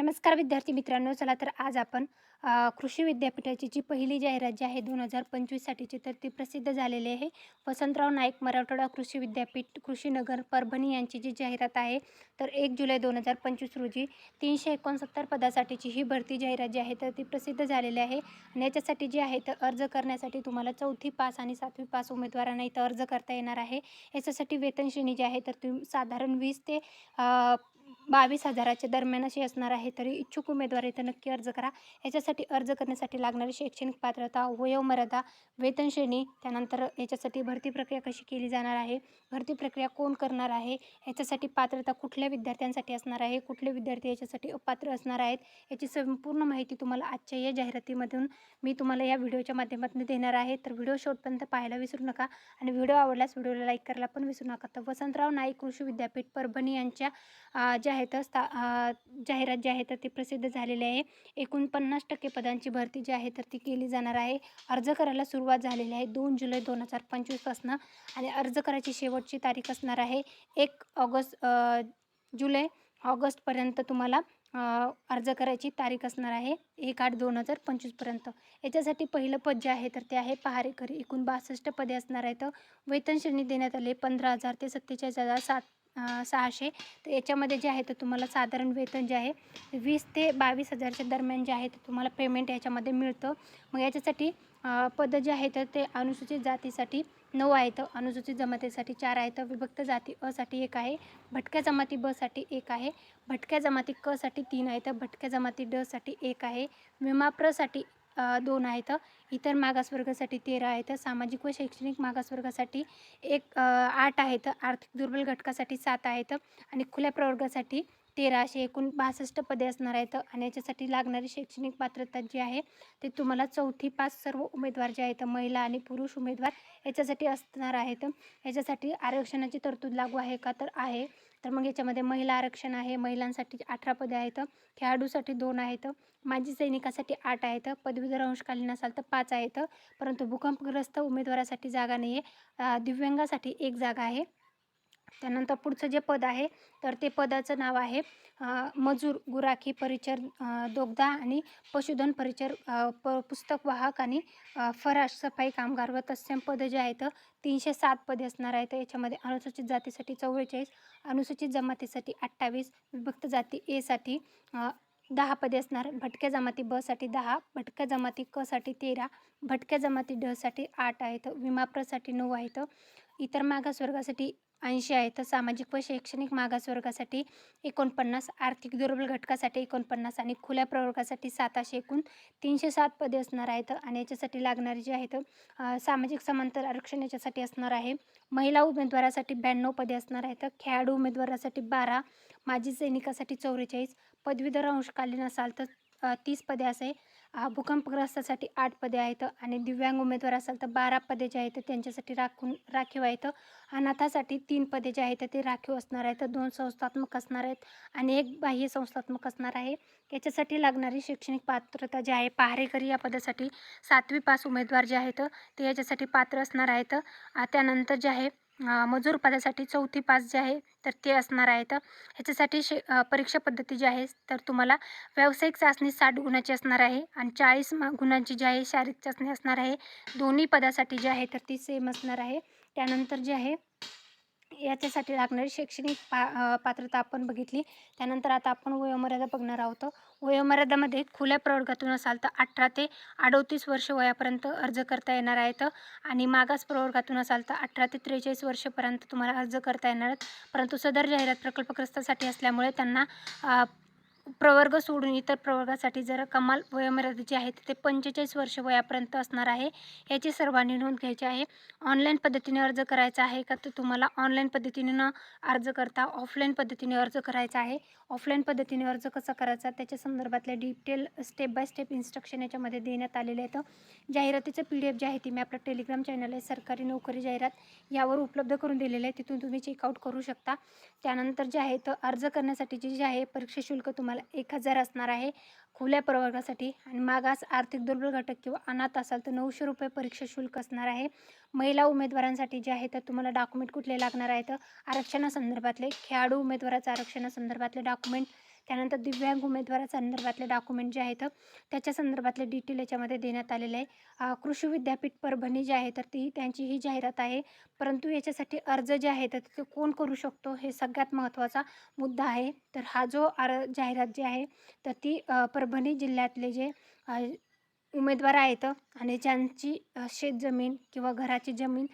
नमस्कार विद्यार्थी मित्रांनो चला तर आज आपण कृषी विद्यापीठाची जी पहिली जाहिरात जी आहे दोन हजार पंचवीससाठीची तर ती प्रसिद्ध झालेली आहे. वसंतराव नाईक मराठवाडा कृषी विद्यापीठ कृषीनगर परभणी यांची जी जाहिरात आहे तर एक जुलै दोन हजार पंचवीस रोजी तीनशे एकोणसत्तर पदासाठीची ही भरती जाहिरात जी आहे तर ती प्रसिद्ध झालेली आहे. आणि याच्यासाठी जी आहे तर अर्ज करण्यासाठी तुम्हाला चौथी पास आणि सातवी पास उमेदवारांना इथं अर्ज करता येणार आहे. याच्यासाठी वेतन श्रेणी जी आहे तर ती साधारण वीस ते बावीस हजाराच्या दरम्यान अशी असणार आहे. तरी इच्छुक उमेदवार इथं नक्की अर्ज करा. याच्यासाठी अर्ज करण्यासाठी लागणारी शैक्षणिक पात्रता वयोमर्यादा वेतन श्रेणी त्यानंतर याच्यासाठी भरती प्रक्रिया कशी केली जाणार आहे? भरती प्रक्रिया कोण करणार आहे? याच्यासाठी पात्रता कुठल्या विद्यार्थ्यांसाठी असणार आहे? कुठले विद्यार्थी याच्यासाठी अपात्र असणार आहेत? याची संपूर्ण माहिती तुम्हाला आजच्या या जाहिरातीमधून मी तुम्हाला या व्हिडिओच्या माध्यमातून देणार आहे. तर व्हिडिओ शेवटपर्यंत पाहायला विसरू नका आणि व्हिडिओ आवडल्यास व्हिडिओला लाईक करायला पण विसरू नका. तर वसंतराव नाईक कृषी विद्यापीठ परभणी यांच्या अ, आहेत स्था जाहिरात जी आहे तर ती प्रसिद्ध झालेली आहे. एकूण पन्नास टक्के पदांची भरती जी आहे तर ती केली जाणार आहे. अर्ज करायला सुरुवात झालेली आहे दोन जुलै दोन हजार पंचवीसपासनं आणि अर्ज करायची शेवटची तारीख असणार आहे एक ऑगस्ट जुलै ऑगस्टपर्यंत तुम्हाला अर्ज करायची तारीख असणार आहे एक आठ दोन हजार पंचवीसपर्यंत याच्यासाठी पहिलं पद जे आहे तर ते आहे पहारेकरी एकूण बासष्ट पदे असणार आहेत. वेतन श्रेणी देण्यात आले पंधरा हजार ते सत्तेचाळीस हजार सात सहाशे. तर याच्यामध्ये जे आहे तर तुम्हाला साधारण वेतन जे आहे वीस ते बावीस हजारच्या दरम्यान जे आहे ते तुम्हाला पेमेंट याच्यामध्ये मिळतं. मग याच्यासाठी पद जे आहेत तर ते अनुसूचित जातीसाठी नऊ आहेत अनुसूचित जमातीसाठी चार आहेत विभक्त जाती असाठी एक आहे भटक्या जमाती बसाठी एक आहे भटक्या जमाती क साठी तीन आहेत भटक्या जमाती डसाठी एक आहे विमाप्रसाठी प्रसाठी दोन आहेत इतर मागासवर्गासाठी तेरा आहेत सामाजिक व शैक्षणिक मागासवर्गासाठी एक आठ आहेत आर्थिक दुर्बल घटकासाठी सात आहेत आणि खुल्या प्रवर्गासाठी तेरा असे एकूण बासष्ट पदे असणार आहेत. आणि याच्यासाठी लागणारी शैक्षणिक पात्रता जी आहे ते तुम्हाला चौथी पास सर्व उमेदवार जे आहेत महिला आणि पुरुष उमेदवार याच्यासाठी असणार आहेत याच्यासाठी आरक्षणाची तरतूद लागू आहे का? तर आहे. तर मग याच्यामध्ये महिला आरक्षण आहे. महिलांसाठी अठरा पदे आहेत. खेळाडूसाठी दोन आहेत. माजी सैनिकासाठी आठ आहेत. पदवीधर अंशकालीन असाल तर पाच आहेत. परंतु भूकंपग्रस्त उमेदवारासाठी जागा नाही आहे दिव्यांगासाठी एक जागा आहे. त्यानंतर पुढचं जे पद आहे तर ते पदाचं नाव आहे मजूर गुराखी परिचर दोगदा आणि पशुधन परिचर प पुस्तक वाहक आणि फराश सफाई कामगार व तत्सम पदं जे आहेत तीनशे सात पदे असणार आहेत. याच्यामध्ये अनुसूचित जातीसाठी चव्वेचाळीस अनुसूचित जमातीसाठी अठ्ठावीस विभक्त जाती एसाठी दहा पदे असणार. भटक्या जमाती बसाठी दहा भटक्या जमाती क साठी तेरा भटक्या जमाती ड साठी आठ आहेत विमाप्रसाठी नऊ आहेत इतर मागासवर्गासाठी ऐंशी आहेत सामाजिक व शैक्षणिक मागासवर्गासाठी एकोणपन्नास आर्थिक दुर्बल घटकासाठी एकोणपन्नास आणि खुल्या प्रवर्गासाठी सातशे एकूण तीनशे सात पदे असणार आहेत आणि याच्यासाठी लागणारे जे आहेत सामाजिक समांतर आरक्षण याच्यासाठी असणार आहे. महिला उमेदवारासाठी ब्याण्णव पदे असणार आहेत खेळाडू उमेदवारासाठी बारा माजी सैनिकासाठी चौवेचाळीस पदवीधर अंशकालीन असाल तर तीस पदे असे. भूकंपग्रस्तासाठी आठ पदे आहेत आणि दिव्यांग उमेदवार असाल तर बारा पदे जे आहेत त्यांच्यासाठी राखून राखीव आहेत. अनाथासाठी तीन पदे जे आहेत ते राखीव असणार आहेत. दोन संस्थात्मक असणार आहेत आणि एक बाह्य संस्थात्मक असणार आहे. याच्यासाठी लागणारी शैक्षणिक पात्रता जी आहे पहारेकरी या पदासाठी सातवी पास उमेदवार जे आहेत ते याच्यासाठी पात्र असणार आहेत. त्यानंतर जे आहे मजूर पदासाठी चौथी पास जे आहे तर ते असणार आहेत ह्याच्यासाठी शे परीक्षा पद्धती जी आहे तर तुम्हाला व्यावसायिक चाचणी साठ गुणाची असणार आहे आणि चाळीस गुणांची जी आहे शारीरिक चाचणी असणार आहे. दोन्ही पदासाठी जी आहे तर ती सेम असणार आहे. त्यानंतर जे आहे याच्यासाठी लागणारी शैक्षणिक पा पात्रता आपण बघितली. त्यानंतर आता आपण वयोमर्यादा बघणार आहोत. वयोमर्यादामध्ये खुल्या प्रवर्गातून असाल तर अठरा ते अडोतीस वर्ष वयापर्यंत अर्ज करता येणार आहेत. आणि मागास प्रवर्गातून असाल तर अठरा ते त्रेचाळीस वर्षपर्यंत तुम्हाला अर्ज करता येणार आहेत. परंतु सदर जाहिरात प्रकल्पग्रस्तासाठी असल्यामुळे त्यांना प्रवर्ग सोडून इतर प्रवर्गासाठी जर कमाल वयोमर्यादा जी आहे ते पंचेचाळीस वर्ष वयापर्यंत असणार आहे. याची सर्वांनी नोंद घ्यायची आहे. ऑनलाईन पद्धतीने अर्ज करायचा आहे का? तर तुम्हाला ऑनलाईन पद्धतीने न अर्ज करता ऑफलाईन पद्धतीने अर्ज करायचा आहे. ऑफलाईन पद्धतीने अर्ज कसा करायचा? त्याच्या संदर्भातले detail step by step instruction याच्यामध्ये देण्यात आलेले आहेत. जाहिरातीचं पी डी एफ जे आहे ती मी आपल्या टेलिग्राम चॅनल आहे सरकारी नोकरी जाहिरात यावर उपलब्ध करून दिलेलं आहे. तिथून तुम्ही चेकआउट करू शकता. त्यानंतर जे आहे तर अर्ज करण्यासाठी जी आहे परीक्षा शुल्क तुम्हाला एक हजार असणार आहे. खुल्या प्रवर्गासाठी आणि मागास आर्थिक दुर्बल घटक किंवा अनाथ असाल तर नऊशे रुपये परीक्षा शुल्क असणार आहे. महिला उमेदवारांसाठी जे आहे तर तुम्हाला डॉक्युमेंट कुठले लागणार आहेत आरक्षणासंदर्भातले खेळाडू उमेदवाराचं आरक्षणासंदर्भातले डॉक्युमेंट त्यानंतर दिव्यांग उमेदवारा संदर्भातले डॉक्युमेंट जे आहेत त्याच्या संदर्भातले डिटेल याच्यामध्ये देण्यात आलेले आहे. कृषी विद्यापीठ परभणी जे आहे तर ती त्यांची ही जाहिरात आहे. परंतु याच्यासाठी अर्ज जे आहे तर ते कोण करू शकतो हे सगळ्यात महत्त्वाचा मुद्दा आहे. तर हा जो आर जाहिरात जी आहे तर ती परभणी जिल्ह्यातले जे उमेदवार आहेत आणि ज्यांची शेतजमीन किंवा घराची जमीन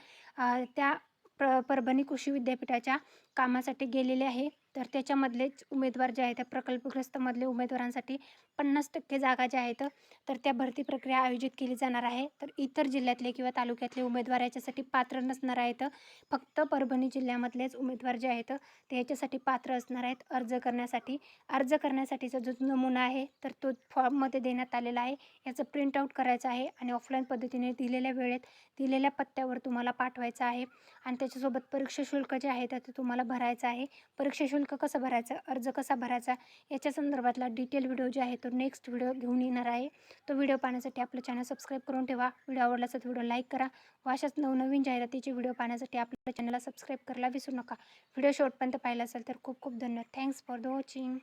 त्या प्र परभणी कृषी विद्यापीठाच्या कामासाठी गेलेले आहे. तर त्याच्यामधलेच उमेदवार जे आहेत त्या प्रकल्पग्रस्तमधले उमेदवारांसाठी पन्नास टक्के जागा ज्या आहेत तर त्या भरती प्रक्रिया आयोजित केली जाणार आहे. तर इतर जिल्ह्यातले किंवा तालुक्यातले उमेदवार याच्यासाठी पात्र नसणार आहेत. फक्त परभणी जिल्ह्यामधलेच उमेदवार जे आहेत ते याच्यासाठी पात्र असणार आहेत अर्ज करण्यासाठी. अर्ज करण्यासाठीचा जो नमुना आहे तर तो फॉर्ममध्ये देण्यात आलेला आहे. याचं प्रिंटआउट करायचं आहे आणि ऑफलाईन पद्धतीने दिलेल्या वेळेत दिलेल्या पत्त्यावर तुम्हाला पाठवायचं आहे. आणि त्याच्यासोबत परीक्षा शुल्क जे आहे तर ते तुम्हाला भरायचं आहे. परीक्षा शुल्क शुल्क कसं भरायचं अर्ज कसा भरायचा याच्या संदर्भातला डिटेल व्हिडिओ जे आहे तो नेक्स्ट व्हिडिओ घेऊन येणार आहे. तो व्हिडिओ पाहण्यासाठी आपलं चॅनल सबस्क्राईब करून ठेवा. व्हिडिओ आवडला तर व्हिडिओ लाईक करा व अशाच नवनवीन जाहिरातीचे व्हिडिओ पाहण्यासाठी आपल्या चॅनलला सबस्क्राईब करायला विसरू नका. व्हिडिओ शेवटपर्यंत पाहिला असेल तर खूप खूप धन्यवाद. Thanks for the watching